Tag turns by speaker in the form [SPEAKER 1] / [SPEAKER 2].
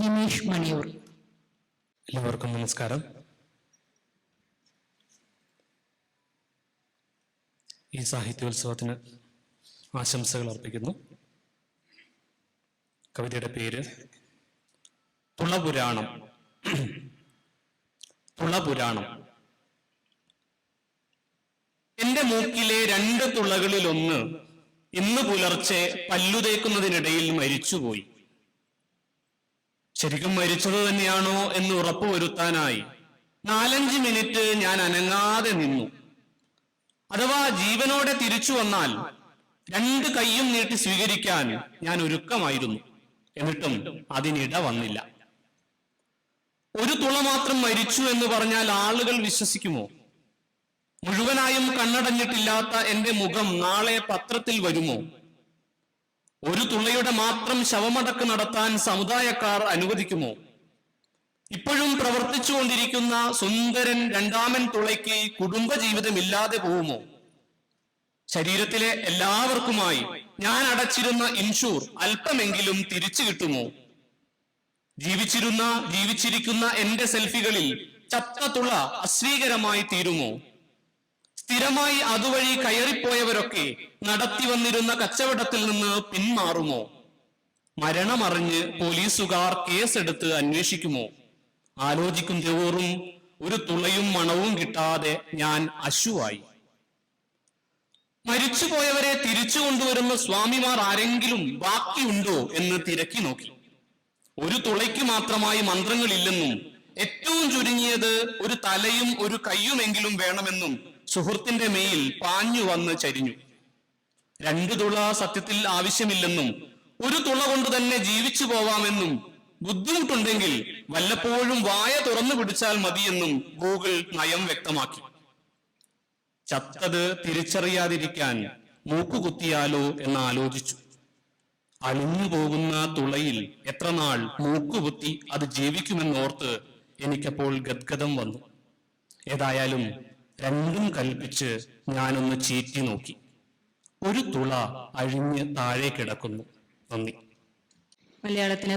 [SPEAKER 1] നിമേഷ് മണിയൂർ.
[SPEAKER 2] എല്ലാവർക്കും നമസ്കാരം. ഈ സാഹിത്യോത്സവത്തിന് ആശംസകൾ അർപ്പിക്കുന്നു. കവിതയുടെ പേര് തുളപുരാണം. തുളപുരാണം. എന്റെ മൂക്കിലെ രണ്ട് തുളകളിലൊന്ന് ഇന്ന് പുലർച്ചെ പല്ലുതേക്കുന്നതിനിടയിൽ മരിച്ചുപോയി. ശരിക്കും മരിച്ചത് തന്നെയാണോ എന്ന് ഉറപ്പുവരുത്താനായി നാലഞ്ച് മിനിറ്റ് ഞാൻ അനങ്ങാതെ നിന്നു. അഥവാ ജീവനോടെ തിരിച്ചു വന്നാൽ രണ്ട് കൈയും നീട്ടി സ്വീകരിക്കാൻ ഞാൻ ഒരുക്കമായിരുന്നു. എന്നിട്ടും അതിനിട വന്നില്ല. ഒരു തുള മാത്രം മരിച്ചു എന്ന് പറഞ്ഞാൽ ആളുകൾ വിശ്വസിക്കുമോ? മുഴുവനായും കണ്ണടഞ്ഞിട്ടില്ലാത്ത എന്റെ മുഖം നാളെ പത്രത്തിൽ വരുമോ? ഒരു തുള്ളയുടെ മാത്രം ശവമടക്ക് നടത്താൻ സമുദായക്കാർ അനുവദിക്കുമോ? ഇപ്പോഴും പ്രവർത്തിച്ചുകൊണ്ടിരിക്കുന്ന സുന്ദരൻ രണ്ടാമൻ തുളയ്ക്ക് കുടുംബജീവിതമില്ലാതെ പോവുമോ ശരീരത്തിലെ എല്ലാവർക്കുമായി ഞാൻ അടച്ചിരുന്ന ഇൻഷൂർ അല്പമെങ്കിലും തിരിച്ചു കിട്ടുമോ? ജീവിച്ചിരുന്ന ജീവിച്ചിരിക്കുന്ന എന്റെ സെൽഫികളിൽ ചത്ത തുള അസ്വീകരമായി തീരുമോ? സ്ഥിരമായി അതുവഴി കയറിപ്പോയവരൊക്കെ നടത്തി വന്നിരുന്ന കച്ചവടത്തിൽ നിന്ന് പിന്മാറുമോ? മരണമറിഞ്ഞ് പോലീസുകാർ കേസെടുത്ത് അന്വേഷിക്കുമോ? ആലോചിക്കും തോറും ഒരു തുളയും മണവും കിട്ടാതെ ഞാൻ അശുവായി. മരിച്ചുപോയവരെ തിരിച്ചു കൊണ്ടുവരുന്ന സ്വാമിമാർ ആരെങ്കിലും ബാക്കിയുണ്ടോ എന്ന് തിരക്കി നോക്കി. ഒരു തുളയ്ക്ക് മാത്രമായി മന്ത്രങ്ങളില്ലെന്നും ഏറ്റവും ചുരുങ്ങിയത് ഒരു തലയും ഒരു കയ്യുമെങ്കിലും വേണമെന്നും സുഹൃത്തിന്റെ മേയിൽ പാഞ്ഞു വന്ന് ചരിഞ്ഞു. രണ്ടു തുള സത്യത്തിൽ ആവശ്യമില്ലെന്നും ഒരു തുള കൊണ്ട് തന്നെ ജീവിച്ചു പോവാമെന്നും ബുദ്ധിമുട്ടുണ്ടെങ്കിൽ വല്ലപ്പോഴും വായ തുറന്നു പിടിച്ചാൽ മതിയെന്നും ഗൂഗിൾ നയം വ്യക്തമാക്കി. ചത്തത് തിരിച്ചറിയാതിരിക്കാൻ മൂക്കുകുത്തിയാലോ എന്ന് ആലോചിച്ചു. അളിഞ്ഞു പോകുന്ന തുളയിൽ എത്ര നാൾ മൂക്കുകുത്തി അത് ജീവിക്കുമെന്നോർത്ത് എനിക്കപ്പോൾ ഗദ്ഗതം വന്നു. ഏതായാലും രണ്ടും കൽപ്പിച്ച് ഞാനൊന്ന് ചീറ്റി നോക്കി. ഒരു തുള അഴിഞ്ഞ് താഴെ കിടക്കുന്നു. നന്ദി.
[SPEAKER 1] മലയാളത്തിന്